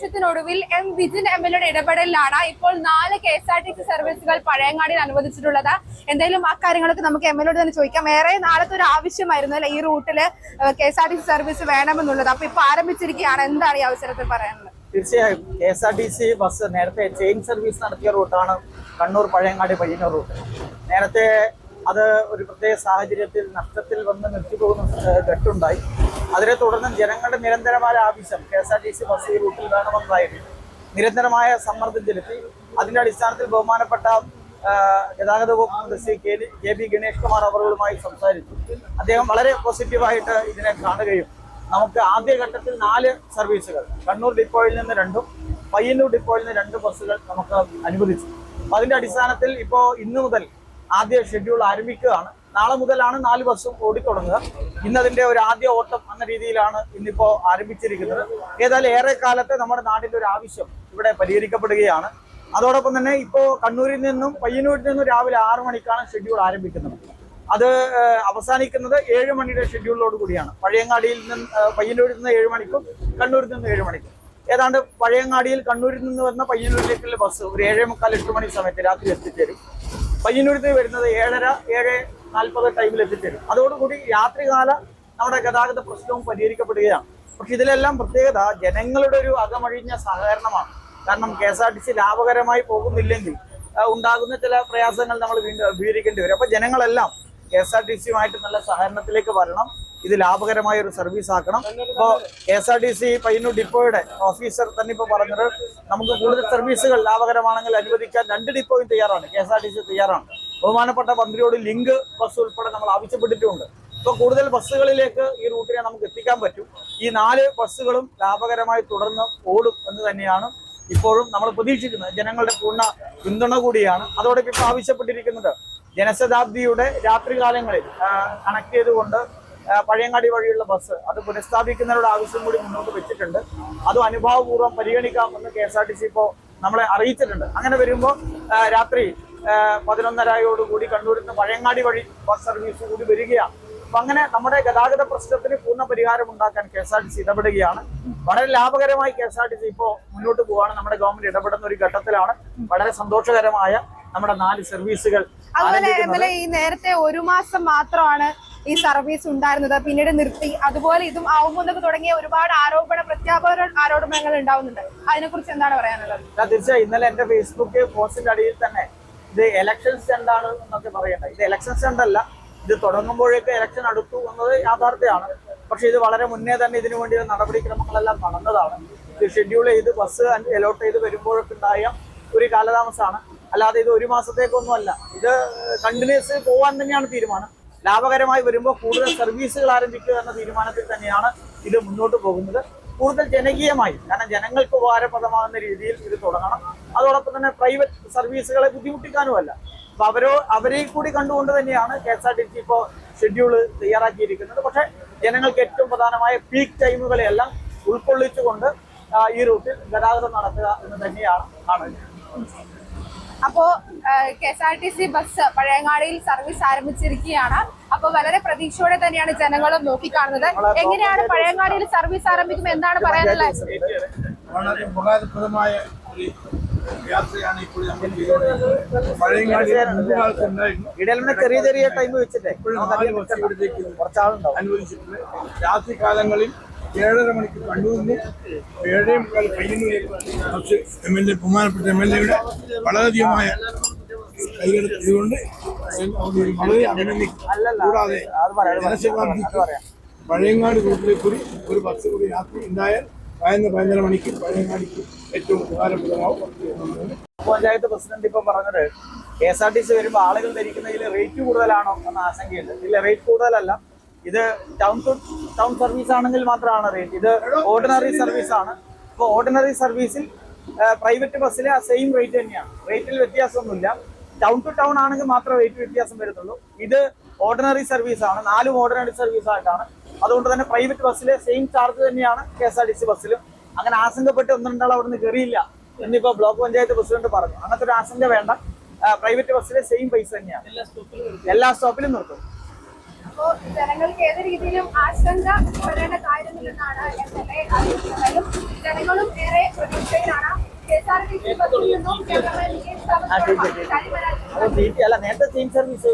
ആവശ്യത്തിനൊടുവിൽ M Vijin M L എയുടെ ഇടപെടലിലാണ് ഇപ്പോൾ നാല് K S R T C സർവീസുകൾ പഴയങ്ങാടിയിൽ അനുവദിച്ചിട്ടുള്ളത്. എന്തായാലും ആ കാര്യങ്ങളൊക്കെ നമുക്ക് എം എൽ എയോട് തന്നെ ചോദിക്കാം. ഏറെ നാളത്തെ ഒരു ആവശ്യമായിരുന്നു അല്ലെ ഈ റൂട്ടിൽ K S R T C service വേണമെന്നുള്ളത്? അപ്പൊ ഇപ്പൊ ആരംഭിച്ചിരിക്കുകയാണ്. എന്താണ് ഈ അവസരത്തിൽ പറയാനുള്ളത്? തീർച്ചയായും. K S R T C bus നേരത്തെ ചെയിൻ സർവീസ് നടത്തിയ റൂട്ടാണ് കണ്ണൂർ പഴയങ്ങാടി പയ്യന്നൂർ റൂട്ട്. നേരത്തെ അത് ഒരു പ്രത്യേക സാഹചര്യത്തിൽ നഷ്ടത്തിൽ വന്ന് നിർത്തിപ്പോകുന്ന പോകുന്ന ഘട്ടുണ്ടായി അതിനെ തുടർന്ന് ജനങ്ങളുടെ നിരന്തരമായ ആവശ്യം K S R T C bus ഈ റൂട്ടിൽ വേണമെന്നതായിരുന്നു. നിരന്തരമായ സമ്മർദ്ദം ചെലുത്തി. അതിന്റെ അടിസ്ഥാനത്തിൽ ബഹുമാനപ്പെട്ട ഗതാഗത വകുപ്പ് മന്ത്രി K K B Ganesh Kumar അവറുകളുമായി സംസാരിച്ചു. അദ്ദേഹം വളരെ പോസിറ്റീവായിട്ട് ഇതിനെ കാണുകയും നമുക്ക് ആദ്യഘട്ടത്തിൽ നാല് സർവീസുകൾ കണ്ണൂർ ഡിപ്പോയിൽ നിന്ന് രണ്ടും പയ്യന്നൂർ ഡിപ്പോയിൽ നിന്ന് രണ്ട് ബസ്സുകൾ നമുക്ക് അനുവദിച്ചു. അതിന്റെ അടിസ്ഥാനത്തിൽ ഇപ്പോൾ ഇന്നു മുതൽ ആദ്യ ഷെഡ്യൂൾ ആരംഭിക്കുകയാണ്. നാളെ മുതലാണ് നാല് ബസ്സും ഓടിത്തുടങ്ങുക. ഇന്നതിന്റെ ഒരു ആദ്യ ഓട്ടം എന്ന രീതിയിലാണ് ഇന്നിപ്പോ ആരംഭിച്ചിരിക്കുന്നത്. ഏതായാലും ഏറെ കാലത്തെ നമ്മുടെ നാടിന്റെ ഒരു ആവശ്യം ഇവിടെ പരിഹരിക്കപ്പെടുകയാണ്. അതോടൊപ്പം തന്നെ ഇപ്പോ കണ്ണൂരിൽ നിന്നും പയ്യന്നൂരിൽ നിന്നും രാവിലെ ആറു മണിക്കാണ് ഷെഡ്യൂൾ ആരംഭിക്കുന്നത്. അത് അവസാനിക്കുന്നത് ഏഴ് മണിയുടെ ഷെഡ്യൂളിലോട് കൂടിയാണ്. പഴയങ്ങാടിയിൽ നിന്ന് പയ്യന്നൂരിൽ നിന്ന് ഏഴ് മണിക്കും കണ്ണൂരിൽ നിന്ന് ഏഴ് മണിക്കും. ഏതാണ്ട് പഴയങ്ങാടിയിൽ കണ്ണൂരിൽ നിന്ന് വരുന്ന പയ്യന്നൂരിലേക്കുള്ള ബസ് ഒരു ഏഴേ മുക്കാൽ എട്ട് മണി സമയത്ത് രാത്രി എത്തിച്ചേരും. പയ്യന്നൂരിൽ നിന്ന് വരുന്നത് ഏഴര ഏഴ് നാൽപ്പത് ടൈമിൽ എത്തിച്ചേരും. അതോടുകൂടി രാത്രികാല നമ്മുടെ ഗതാഗത പ്രശ്നവും പരിഹരിക്കപ്പെടുകയാണ്. പക്ഷെ ഇതിലെല്ലാം പ്രത്യേകത ജനങ്ങളുടെ ഒരു അകമഴിഞ്ഞ സഹകരണമാണ്. കാരണം K S R T C ലാഭകരമായി പോകുന്നില്ലെങ്കിൽ ഉണ്ടാകുന്ന ചില പ്രയാസങ്ങൾ നമ്മൾ വീണ്ടും അഭിമുഖീകരിക്കേണ്ടി വരും. അപ്പൊ ജനങ്ങളെല്ലാം കെ എസ് ആർ ടി സിയുമായിട്ട് നല്ല സഹകരണത്തിലേക്ക് വരണം. ഇത് ലാഭകരമായ ഒരു സർവീസ് ആക്കണം. ഇപ്പോൾ K S R T C Payyanur ഡിപ്പോയുടെ officer തന്നെ ഇപ്പൊ പറഞ്ഞത് നമുക്ക് കൂടുതൽ സർവീസുകൾ ലാഭകരമാണെങ്കിൽ അനുവദിക്കാൻ രണ്ട് ഡിപ്പോയും തയ്യാറാണ്. K S R T C തയ്യാറാണ്. ബഹുമാനപ്പെട്ട മന്ത്രിയോട് ലിങ്ക് ബസ് ഉൾപ്പെടെ നമ്മൾ ആവശ്യപ്പെട്ടിട്ടുണ്ട്. ഇപ്പൊ കൂടുതൽ ബസ്സുകളിലേക്ക് ഈ റൂട്ടിനെ നമുക്ക് എത്തിക്കാൻ പറ്റും. ഈ നാല് ബസ്സുകളും ലാഭകരമായി തുടർന്ന് ഓടും എന്ന് തന്നെയാണ് ഇപ്പോഴും നമ്മൾ പ്രതീക്ഷിക്കുന്നത്. ജനങ്ങളുടെ പൂർണ പിന്തുണ കൂടിയാണ്. അതോടൊപ്പം ഇപ്പൊ ആവശ്യപ്പെട്ടിരിക്കുന്നത് ജനശതാബ്ദിയുടെ രാത്രികാലങ്ങളിൽ കണക്ട് ചെയ്തുകൊണ്ട് പഴയങ്ങാടി വഴിയുള്ള ബസ് അത് പുനഃസ്ഥാപിക്കുന്നതിനുള്ള ആവശ്യം കൂടി മുന്നോട്ട് വെച്ചിട്ടുണ്ട്. അത് അനുഭാവപൂർവം പരിഗണിക്കാമെന്ന് K S R T C ഇപ്പോൾ നമ്മളെ അറിയിച്ചിട്ടുണ്ട്. അങ്ങനെ വരുമ്പോൾ രാത്രി പതിനൊന്നരയോടുകൂടി കണ്ണൂരിൽ നിന്ന് പഴയങ്ങാടി വഴി ബസ് സർവീസ് കൂടി വരികയാണ്. അപ്പൊ അങ്ങനെ നമ്മുടെ ഗതാഗത പ്രശ്നത്തിന് പൂർണ പരിഹാരം ഉണ്ടാക്കാൻ K S R T C ഇടപെടുകയാണ്. വളരെ ലാഭകരമായി K S R T C ഇപ്പോൾ മുന്നോട്ട് പോവാണ്. നമ്മുടെ ഗവൺമെന്റ് ഇടപെടുന്ന ഒരു ഘട്ടത്തിലാണ് വളരെ സന്തോഷകരമായ നമ്മുടെ നാല് സർവീസുകൾ എ ഈ നേരത്തെ ഒരു മാസം മാത്രമാണ് ഈ സർവീസ് ഉണ്ടായിരുന്നത്. പിന്നീട് നിർത്തി. അതുപോലെ ഇതും ആവുമ്പോൾ തുടങ്ങിയ ഒരുപാട് ആരോപണ പ്രത്യാപന ആരോപണങ്ങൾ ഉണ്ടാവുന്നുണ്ട്. അതിനെ കുറിച്ച് എന്താണ് പറയാനുള്ളത്? തീർച്ചയായും. ഇന്നലെ എന്റെ ഫേസ്ബുക്ക് പോസ്റ്റിന്റെ അടിയിൽ തന്നെ ഇത് ഇലക്ഷൻ സ്റ്റണ്ടാണ് എന്നൊക്കെ പറയേണ്ടത് ഇത് ഇലക്ഷൻ സ്റ്റണ്ടല്ല ഇത് തുടങ്ങുമ്പോഴേക്ക് ഇലക്ഷൻ അടുത്തു എന്നത് യാഥാർത്ഥ്യമാണ്. പക്ഷെ ഇത് വളരെ മുന്നേ തന്നെ ഇതിനു വേണ്ടി നടപടിക്രമങ്ങളെല്ലാം നടന്നതാണ്. ഇത് ഷെഡ്യൂൾ ചെയ്ത് ബസ് അലോട്ട് ചെയ്ത് വരുമ്പോഴൊക്കെ ഉണ്ടായ ഒരു കാലതാമസമാണ്. അല്ലാതെ ഇത് ഒരു മാസത്തേക്കൊന്നും അല്ല ഇത് കണ്ടിന്യൂസ് പോകാൻ തന്നെയാണ് തീരുമാനം. ലാഭകരമായി വരുമ്പോൾ കൂടുതൽ സർവീസുകൾ ആരംഭിക്കുക എന്ന തീരുമാനത്തിൽ തന്നെയാണ് ഇത് മുന്നോട്ട് പോകുന്നത്. കൂടുതൽ ജനകീയമായി കാരണം ജനങ്ങൾക്ക് ഉപകാരപ്രദമാകുന്ന രീതിയിൽ ഇത് തുടങ്ങണം. അതോടൊപ്പം തന്നെ പ്രൈവറ്റ് സർവീസുകളെ ബുദ്ധിമുട്ടിക്കാനുമല്ല. അപ്പൊ അവരോ അവരെ കൂടി കണ്ടുകൊണ്ട് തന്നെയാണ് K S R T C ഇപ്പോൾ ഷെഡ്യൂൾ തയ്യാറാക്കിയിരിക്കുന്നത്. പക്ഷെ ജനങ്ങൾക്ക് ഏറ്റവും പ്രധാനമായ പീക്ക് ടൈമുകളെല്ലാം ഉൾക്കൊള്ളിച്ചുകൊണ്ട് ഈ റൂട്ടിൽ ഗതാഗതം നടത്തുക എന്ന് തന്നെയാണ് കാണുന്നത്. അപ്പോ K S R T C bus പഴയങ്ങാടിയിൽ service ആരംഭിച്ചിരിക്കുകയാണ്. അപ്പൊ വളരെ പ്രതീക്ഷയോടെ തന്നെയാണ് ജനങ്ങളും നോക്കിക്കാണുന്നത്. എങ്ങനെയാണ് പഴയങ്ങാടിയിൽ സർവീസ് ആരംഭിക്കുമ്പോൾ എന്താണ് പറയാനുള്ളത്? വളരെ ഉപകാരപ്രദമായ ഒരു യാത്രയാണ് ഇപ്പോൾ നമ്മൾ ഇടയിൽ ചെറിയ ചെറിയ ടൈം വെച്ചിട്ടേ അനുവദിച്ചിട്ടുണ്ട്. രാത്രി കാലങ്ങളിൽ ഏഴര മണിക്ക് കണ്ണൂരിന് ഏഴേ മുക്കാൽ പയ്യന്നൂരേക്ക് കുറച്ച് എം എൽ എ ബഹുമാനപ്പെട്ട എം എൽ എയുടെ വളരെയധികമായ അവരെ വളരെ അഭിനന്ദിക്കും കൂടാതെ ജനശതാബ്ദിക്ക് പഴയങ്ങാട് റൂട്ടിലേക്ക് കൂടി ഒരു ബസ് കൂടി രാത്രി ഉണ്ടായാൽ പതിനൊന്ന് പതിനൊന്നര മണിക്ക് പഴയങ്ങാടിക്ക് ഏറ്റവും ഉപകാരപ്രദമാവും. പഞ്ചായത്ത് പ്രസിഡന്റ് ഇപ്പം പറഞ്ഞത് K S R T C വരുമ്പോൾ ആളുകൾ ധരിക്കുന്നതിൽ റേറ്റ് കൂടുതലാണോ എന്ന ആശങ്കയുണ്ട്. ഇല്ല റേറ്റ് കൂടുതലല്ല. ഇത് ടൗൺ ടു ടൗൺ സർവീസ് ആണെങ്കിൽ മാത്രമാണ് റേറ്റ് ഇത് ഓർഡിനറി സർവീസ് ആണ്. അപ്പോൾ ഓർഡിനറി സർവീസിൽ പ്രൈവറ്റ് ബസ്സിലെ ആ സെയിം റേറ്റ് തന്നെയാണ്. റേറ്റിൽ വ്യത്യാസമൊന്നുമില്ല. ടൗൺ ടു ടൗൺ ആണെങ്കിൽ മാത്രമേ റേറ്റ് വ്യത്യാസം വരുന്നുള്ളൂ. ഇത് ഓർഡിനറി സർവീസ് ആണ്. നാലും ഓർഡിനറി സർവീസ് ആയിട്ടാണ് അതുകൊണ്ട് തന്നെ പ്രൈവറ്റ് ബസ്സിലെ സെയിം ചാർജ് തന്നെയാണ് K S R T C ബസ്സിലും അങ്ങനെ ആശങ്കപ്പെട്ട് ഒന്നും രണ്ടാൾ അവിടെ നിന്ന് കയറിയില്ല എന്നിപ്പോ ബ്ലോക്ക് പഞ്ചായത്ത് പ്രസിഡന്റ് പറഞ്ഞു. അങ്ങനത്തെ ഒരു ആശങ്ക വേണ്ട. പ്രൈവറ്റ് ബസ്സിലെ സെയിം പൈസ തന്നെയാണ്. എല്ലാ സ്റ്റോപ്പിലും നിർത്തും. ജനങ്ങൾക്ക് ഏത് രീതിയിലും ആശങ്ക വരേണ്ട കാര്യമില്ലെന്നാണ് എം എൽ എ അറിയിക്കുന്നതും ജനങ്ങളും ഏറെ പ്രതീക്ഷയിലാണ്. അല്ല നേരത്തെ സെയിം സർവീസ്